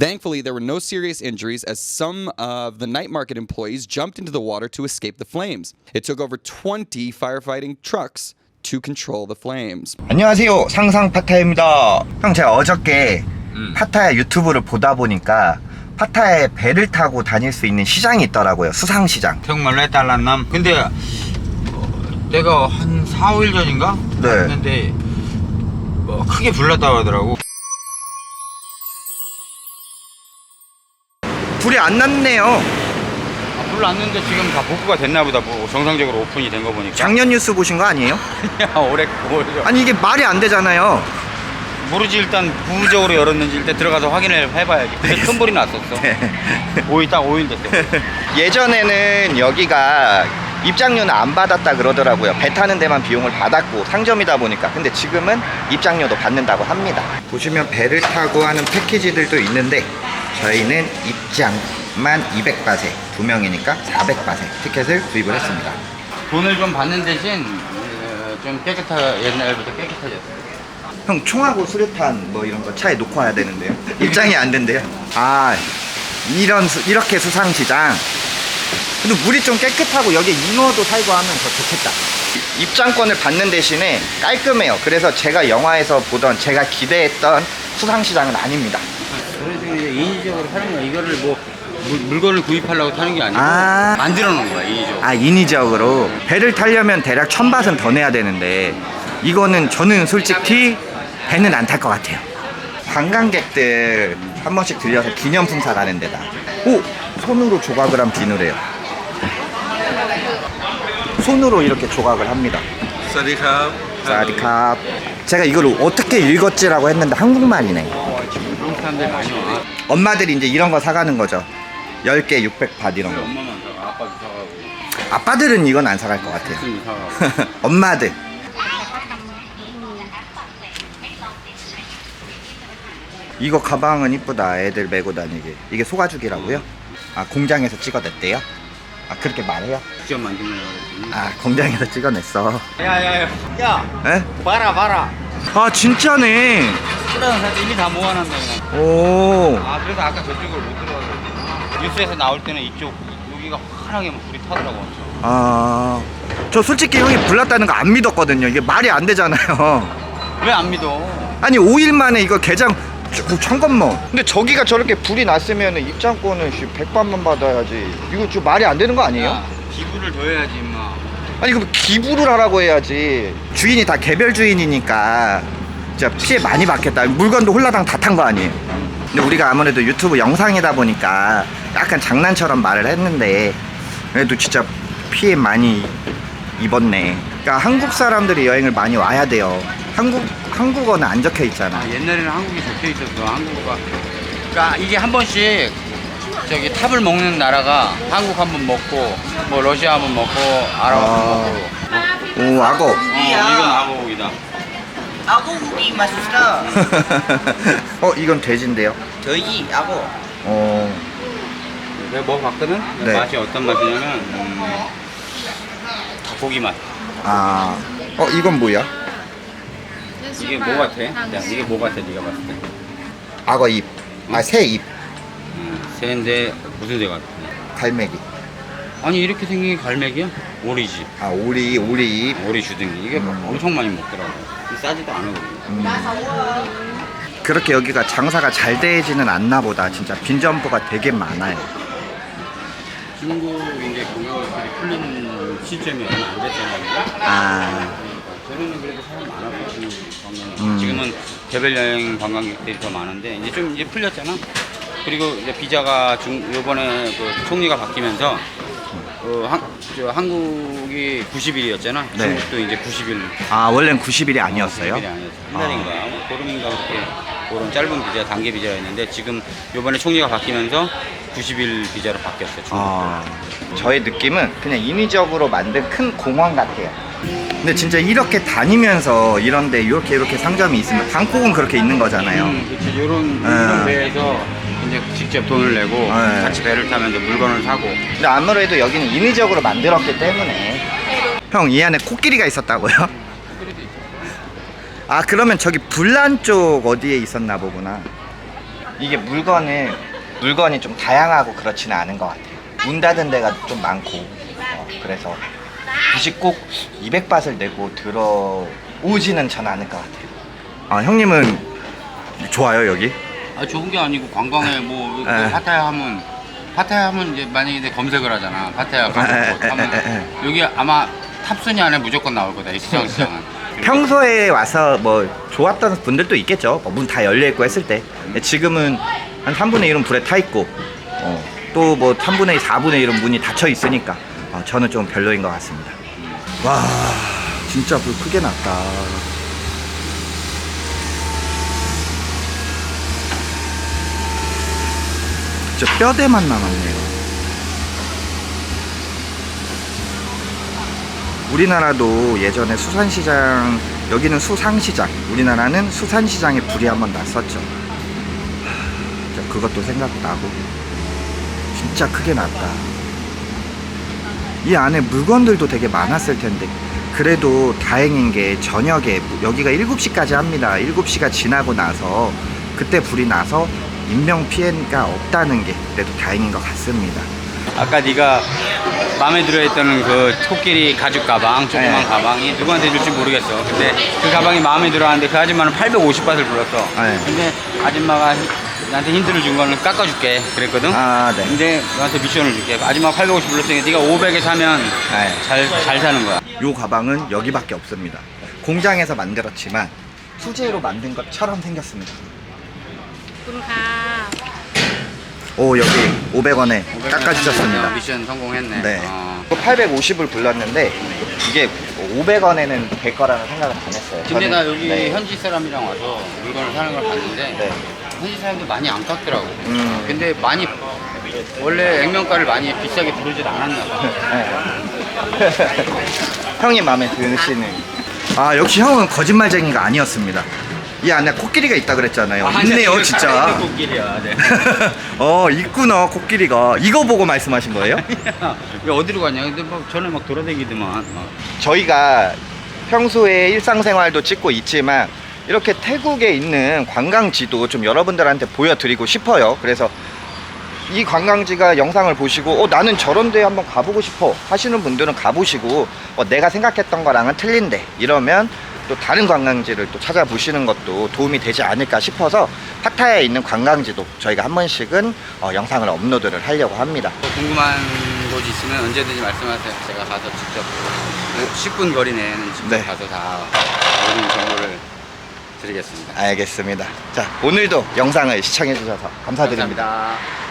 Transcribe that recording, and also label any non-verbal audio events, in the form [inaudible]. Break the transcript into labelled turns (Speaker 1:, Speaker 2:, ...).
Speaker 1: Thankfully, there were no serious injuries as some of the night market employees jumped into the water to escape the flames. It took over 20 firefighting trucks to control the flames.
Speaker 2: 안녕하세요 상상 파타야입니다 형 제가 어저께 파타야 유튜브를 보다 보니까 파타야에 배를 타고 다닐 수 있는 시장이 있더라고요 수상시장
Speaker 3: 정말 해달란남 근데 어, 내가 한 4, 5일 전인가
Speaker 2: 네.
Speaker 3: 했는데 뭐 크게 불났다고 하더라고
Speaker 2: 불이 안 났네요.
Speaker 3: 아, 불 났는데 지금 다 복구가 됐나 보다. 뭐 정상적으로 오픈이 된 거 보니까.
Speaker 2: 작년 뉴스 보신 거 아니에요? [laughs]
Speaker 3: 야 올해 올해
Speaker 2: 아니 이게 말이 안 되잖아요.
Speaker 3: 모르지 일단 부부적으로 열었는지 일단 들어가서 확인을 해봐야지. 근데 큰 불이 났었어. [laughs]
Speaker 2: 네.
Speaker 3: 5일 딱 5일 됐어. [laughs]
Speaker 2: 예전에는 여기가 입장료는 안 받았다 그러더라고요. 배 타는 데만 비용을 받았고 상점이다 보니까. 근데 지금은 입장료도 받는다고 합니다. 보시면 배를 타고 하는 패키지들도 있는데 저희는 입장만 200바세 두 명이니까 400바세 티켓을 구입을 했습니다.
Speaker 3: 돈을 좀 받는 대신 어, 좀 깨끗하 옛날부터 깨끗해졌어
Speaker 2: 형 총하고 수류탄 뭐 이런 거 차에 놓고 와야 되는데요. 입장이 안 된대요? 아 이런 수- 이렇게 수상시장. 근데 물이 좀 깨끗하고 여기 잉어도 살고 하면 더 좋겠다. 입장권을 받는 대신에 깔끔해요. 그래서 제가 영화에서 보던 제가 기대했던 수상시장은 아닙니다
Speaker 3: 이제 인위적으로 사는 거야. 이거를 뭐 물, 물건을 구입하려고 타는 게 아니고
Speaker 2: 아.
Speaker 3: 만들어 놓은 거야 인위적으로.
Speaker 2: 아 인위적으로. 배를 타려면 대략 천밭은 더 내야 되는데 이거는 저는 솔직히 배는 안 탈 것 같아요. 관광객들 한 번씩 들려서 기념품 사가는 데다. 오! 손으로 조각을 하면 비누래요. 손으로 이렇게 조각을 합니다.
Speaker 3: 사디캅.
Speaker 2: 사디캅. 제가 이걸 어떻게 읽었지라고 했는데 한국말이네.
Speaker 3: 지금 한국 사람들 많이 와.
Speaker 2: 엄마들이 이제 이런 거 사가는 거죠. 10개 600밭 이런 거.
Speaker 3: 엄마만 사가 아빠도 사가고.
Speaker 2: 아빠들은 이건 안 사갈 것 같아요.
Speaker 3: 사가고 [laughs]
Speaker 2: 엄마들. 이거 가방은 이쁘다. 애들 메고 다니게. 이게 소가죽이라고요? 아 공장에서 찍어냈대요? 아 그렇게 말해요?
Speaker 3: 직접 그러지
Speaker 2: 아 공장에서 찍어냈어.
Speaker 3: 야야야 야.
Speaker 2: 에?
Speaker 3: 봐라 봐라
Speaker 2: 아 진짜네
Speaker 3: 그런 사진 이미 다 모아놨네 그냥
Speaker 2: 오
Speaker 3: 아 그래서 아까 저쪽으로 못 들어가고 뉴스에서 나올 때는 이쪽 여기가 환하게 막 불이 타더라고 엄청
Speaker 2: 아, 저 솔직히 형이 불났다는 거 안 믿었거든요. 이게 말이 안 되잖아요.
Speaker 3: 왜안 믿어
Speaker 2: 아니 5일 만에 이거 개장 저- 잠깐만. 근데 저기가 저렇게 불이 났으면 입장권은 100반만 받아야지. 이거 좀 말이 안 되는 거 아니에요?
Speaker 3: 야, 기부를 더 해야지 임마
Speaker 2: 아니 그럼 기부를 하라고 해야지. 주인이 다 개별 주인이니까 진짜 피해 많이 받겠다. 물건도 홀라당 다 탄 거 아니에요. 근데 우리가 아무래도 유튜브 영상이다 보니까 약간 장난처럼 말을 했는데 그래도 진짜 피해 많이 입었네. 그러니까 한국 사람들이 여행을 많이 와야 돼요. 한국 한국어는 안 적혀 있잖아.
Speaker 3: 아, 옛날에는 한국이 적혀 있었어 한국어가 그러니까 이게 한 번씩 저기 탑을 먹는 나라가 한국 한 번 먹고 뭐 러시아 한 번 먹고 아랍 한 번
Speaker 2: 아.
Speaker 3: 먹고
Speaker 2: 오 악어.
Speaker 3: 어, 이건 아고기다
Speaker 4: 악어 우리 맛있어.
Speaker 2: 어 이건 돼지인데요.
Speaker 4: 저희 악어.
Speaker 2: 어
Speaker 3: 내가 먹어봤거든?
Speaker 2: 네.
Speaker 3: 맛이 어떤 맛이냐면 음, 닭고기 맛
Speaker 2: 아. 어 이건 뭐야?
Speaker 3: 이게 뭐 같아? 야 이게 뭐 같아 네가 봤을 때
Speaker 2: 악어 입. 아새 입.
Speaker 3: 음, 새인데 무슨 새 같아?
Speaker 2: 갈매기.
Speaker 3: 아니 이렇게 생긴 게 갈매기야? 오리지
Speaker 2: 아 오리 오리 입.
Speaker 3: 오리 주둥이 이게
Speaker 2: 음.
Speaker 3: 엄청 많이 먹더라고 싸지도 않아
Speaker 2: 음. 그렇게 여기가 장사가 잘 되지는 않나 보다. 진짜 빈점포가 되게 많아요.
Speaker 3: 중국 이제 관광객들이 풀린 시점이 얼마 안 됐잖아요.
Speaker 2: 아.
Speaker 3: 저는 그래도 사람 많았거든요. 관광객.
Speaker 2: 음.
Speaker 3: 지금은 개별 여행 관광객들이 더 많은데 이제 좀 이제 풀렸잖아. 그리고 이제 비자가 중 요번에 그 총리가 바뀌면서 어, 한, 저 한국이 90일이었잖아.
Speaker 2: 네.
Speaker 3: 중국도 이제 90일.
Speaker 2: 아 원래는 90일이 아니었어요?
Speaker 3: 90일이 아니었어. 한 달인가 뭐 보름인가 그렇게 그런 짧은 비자, 단계 비자였는데 지금 요번에 총리가 바뀌면서 90일 비자로 바뀌었어요. 중국도.
Speaker 2: 아. 저의 느낌은 그냥 인위적으로 만든 큰 공원 같아요. 근데 진짜 이렇게 다니면서 이런데 이렇게 이렇게 상점이 있으면 방콕은 그렇게 있는 거잖아요.
Speaker 3: 음, 그치. 요런,
Speaker 2: 네.
Speaker 3: 이런 배에서 이제 직접 돈을 내고
Speaker 2: 네.
Speaker 3: 같이 배를 타면서 물건을 사고.
Speaker 2: 근데 아무래도 여기는 인위적으로 만들었기 때문에 형 이 안에 코끼리가 있었다고요? [laughs] 아 그러면 저기 불란 쪽 어디에 있었나 보구나 이게 물건은 물건이 좀 다양하고 그렇지는 않은 것 같아요. 문 닫은 데가 좀 많고 어, 그래서 굳이 꼭 200바트를 내고 들어오지는 전 않을 것 같아요. 아 형님은 좋아요 여기?
Speaker 3: 아 좋은 게 아니고 관광에 뭐. 그 파타야 하면 파타야 하면 이제 만약에 이제 검색을 하잖아 파타야
Speaker 2: 에,
Speaker 3: 관광
Speaker 2: 에,
Speaker 3: 하면
Speaker 2: 에,
Speaker 3: 여기 아마 탑순위 안에 무조건 나올 거다 이 시장 시장은 [laughs]
Speaker 2: 평소에 와서 뭐 좋았던 분들도 있겠죠. 뭐문다 열려 있고 했을 때. 근데 지금은 한 3분의 1은 불에 타 있고, 어, 또뭐 3분의 2, 4분의 1은 문이 닫혀 있으니까 어, 저는 좀 별로인 것 같습니다. 와, 진짜 불 크게 났다. 진짜 뼈대만 남았네요. 우리나라도 예전에 수산시장 여기는 수상시장 우리나라는 수산시장에 불이 한번 났었죠. 그것도 생각나고. 진짜 크게 났다. 이 안에 물건들도 되게 많았을 텐데 그래도 다행인 게 저녁에 여기가 7시까지 합니다. 7시가 지나고 나서 그때 불이 나서 인명 피해가 없다는 게 그래도 다행인 것 같습니다
Speaker 3: 아까 네가 마음에 들어했던 그 코끼리 가죽 가방 조그만
Speaker 2: 네.
Speaker 3: 가방이 누구한테 줄지 모르겠어 근데 그 가방이 마음에 들어하는데 그 아줌마는 850바트를 불렀어
Speaker 2: 네.
Speaker 3: 근데 아줌마가 나한테 힌트를 준 거는 깎아줄게 그랬거든
Speaker 2: 아 네.
Speaker 3: 근데 너한테 미션을 줄게 아줌마 850 불렀으니까 네가 500에 사면
Speaker 2: 네.
Speaker 3: 잘, 잘 사는 거야
Speaker 2: 요 가방은 여기밖에 없습니다. 공장에서 만들었지만 수제로 만든 것처럼 생겼습니다.
Speaker 5: ขอบคุณค่ะ
Speaker 2: 오 여기 500원에
Speaker 3: 500원
Speaker 2: 깎아주셨습니다.
Speaker 3: 샀는데 미션 성공했네
Speaker 2: 네.
Speaker 3: 어.
Speaker 2: 850을 불렀는데 이게 500원에는 될 거라는 생각을 안 했어요.
Speaker 3: 근데
Speaker 2: 저는-
Speaker 3: 나 여기
Speaker 2: 네.
Speaker 3: 현지 사람이랑 와서 물건을 사는 걸 봤는데
Speaker 2: 네.
Speaker 3: 현지 사람들 많이 안 깎더라고.
Speaker 2: 음.
Speaker 3: 근데 많이 원래 액면가를 많이 비싸게 부르질 않았나 봐.
Speaker 2: 네. [laughs] 형님 마음에 드시는. [laughs] 아 역시 형은 거짓말쟁이가 아니었습니다. 이 안에 코끼리가 있다 그랬잖아요. 있네요 진짜.
Speaker 3: 코끼리야. 네. [laughs]
Speaker 2: 어 있구나 코끼리가. 이거 보고 말씀하신 거예요? [laughs]
Speaker 3: 왜 어디로 가냐? 근데 막 전에 막 돌아다니더만. 막.
Speaker 2: 저희가 평소에 일상생활도 찍고 있지만 이렇게 태국에 있는 관광지도 좀 여러분들한테 보여드리고 싶어요. 그래서 이 관광지가 영상을 보시고 어, 나는 저런 데 한번 가보고 싶어 하시는 분들은 가보시고 어, 내가 생각했던 거랑은 틀린데 이러면 또 다른 관광지를 또 찾아보시는 것도 도움이 되지 않을까 싶어서 파타야에 있는 관광지도 저희가 한 번씩은 어, 영상을 업로드를 하려고 합니다.
Speaker 3: 또 궁금한 곳 있으면 언제든지 말씀하세요. 제가 가서 직접 그 10분 거리 내에는 직접
Speaker 2: 네.
Speaker 3: 가서 다 모든 정보를 드리겠습니다.
Speaker 2: 알겠습니다. 자 오늘도 영상을 시청해 주셔서 감사드립니다.
Speaker 3: 감사합니다.